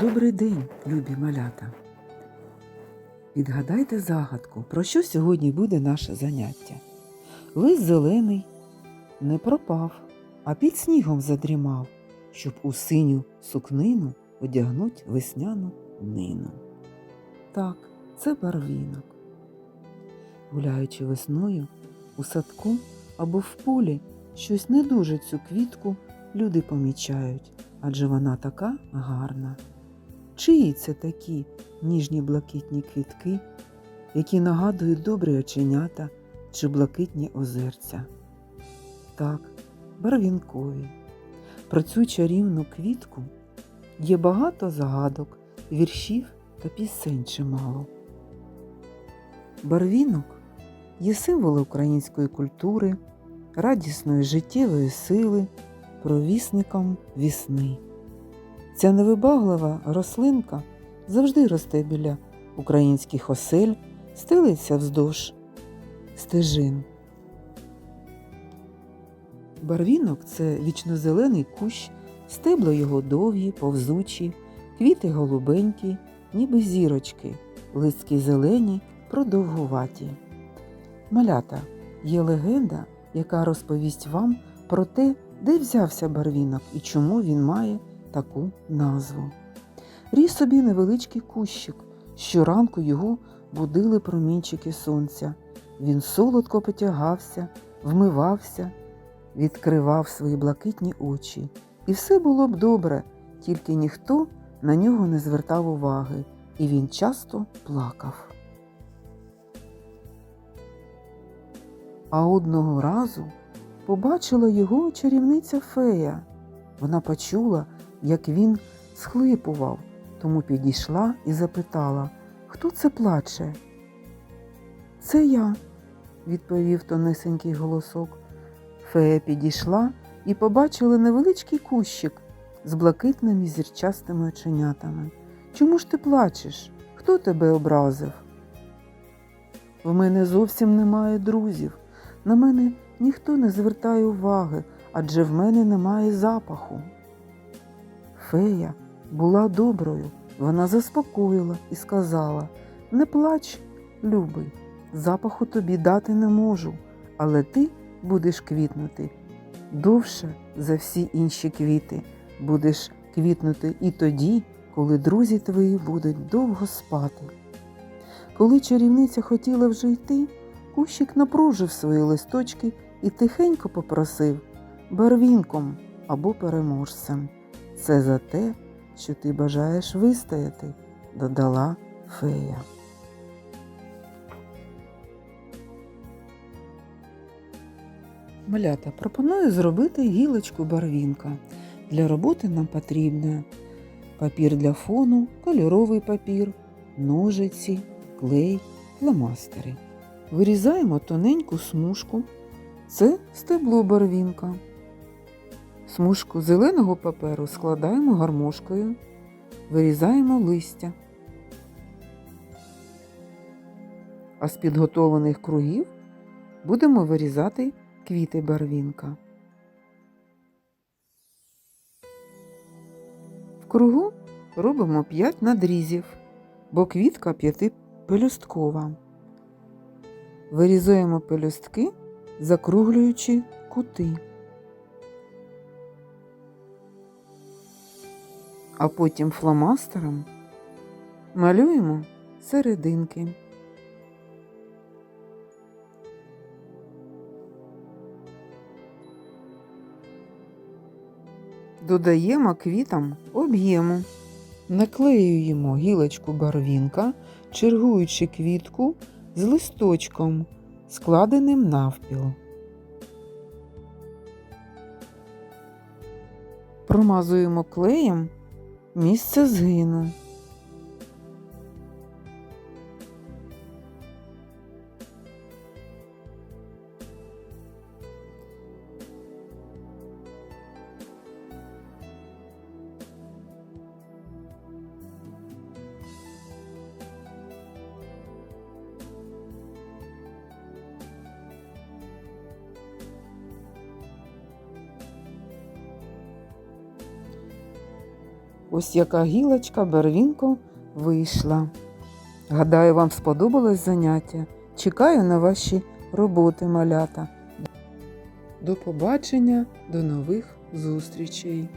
Добрий день, любі малята. Відгадайте загадку, про що сьогодні буде наше заняття. Лист зелений не пропав, а під снігом задрімав, щоб у синю сукнину одягнуть весняну нину. Так, це барвінок. Гуляючи весною у садку або в полі, щось не дуже цю квітку люди помічають, адже вона така гарна. Чиї це такі ніжні блакитні квітки, які нагадують добрі оченята чи блакитні озерця? Так, барвінкові. Про цю чарівну квітку є багато загадок, віршів та пісень чимало. Барвінок є символ української культури, радісної життєвої сили, провісником вісни. Ця невибаглива рослинка завжди росте біля українських осель, стелиться вздовж стежин. Барвінок це вічнозелений кущ, стебла його довгі, повзучі, квіти голубенькі, ніби зірочки, листки зелені, продовгуваті. Малята є легенда, яка розповість вам про те, де взявся барвінок і чому він має таку назву. Ріс собі невеличкий кущик, щоранку його будили промінчики сонця. Він солодко потягався, вмивався, відкривав свої блакитні очі. І все було б добре, тільки ніхто на нього не звертав уваги, і він часто плакав. А одного разу побачила його чарівниця фея. Вона почула, як він схлипував, тому підійшла і запитала, хто це плаче? Це я, відповів тонесенький голосок. Фея підійшла і побачила невеличкий кущик з блакитними зірчастими оченятами. Чому ж ти плачеш? Хто тебе образив? В мене зовсім немає друзів. На мене ніхто не звертає уваги, адже в мене немає запаху. Фея була доброю. Вона заспокоїла і сказала Не плач, любий, запаху тобі дати не можу, але ти будеш квітнути довше за всі інші квіти. Будеш квітнути і тоді, коли друзі твої будуть довго спати. Коли чарівниця хотіла вже йти, кущик напружив свої листочки і тихенько попросив барвінком або переможцем. Це за те, що ти бажаєш вистояти, додала фея. Малята пропоную зробити гілочку барвінка. Для роботи нам потрібно папір для фону, кольоровий папір, ножиці, клей, фломастери. Вирізаємо тоненьку смужку. Це стебло барвінка. Смужку зеленого паперу складаємо гармошкою, вирізаємо листя. А з підготовлених кругів будемо вирізати квіти барвінка. В кругу робимо 5 надрізів, бо квітка п'ятипелюсткова. Вирізуємо пелюстки, закруглюючи кути. А потім фломастером малюємо серединки. Додаємо квітам об'єму, наклеюємо гілочку барвінка, чергуючи квітку з листочком, складеним навпіл. Промазуємо клеєм місце згину. Ось яка гілочка Барвінко вийшла. Гадаю, вам сподобалось заняття. Чекаю на ваші роботи, малята. До побачення, до нових зустрічей!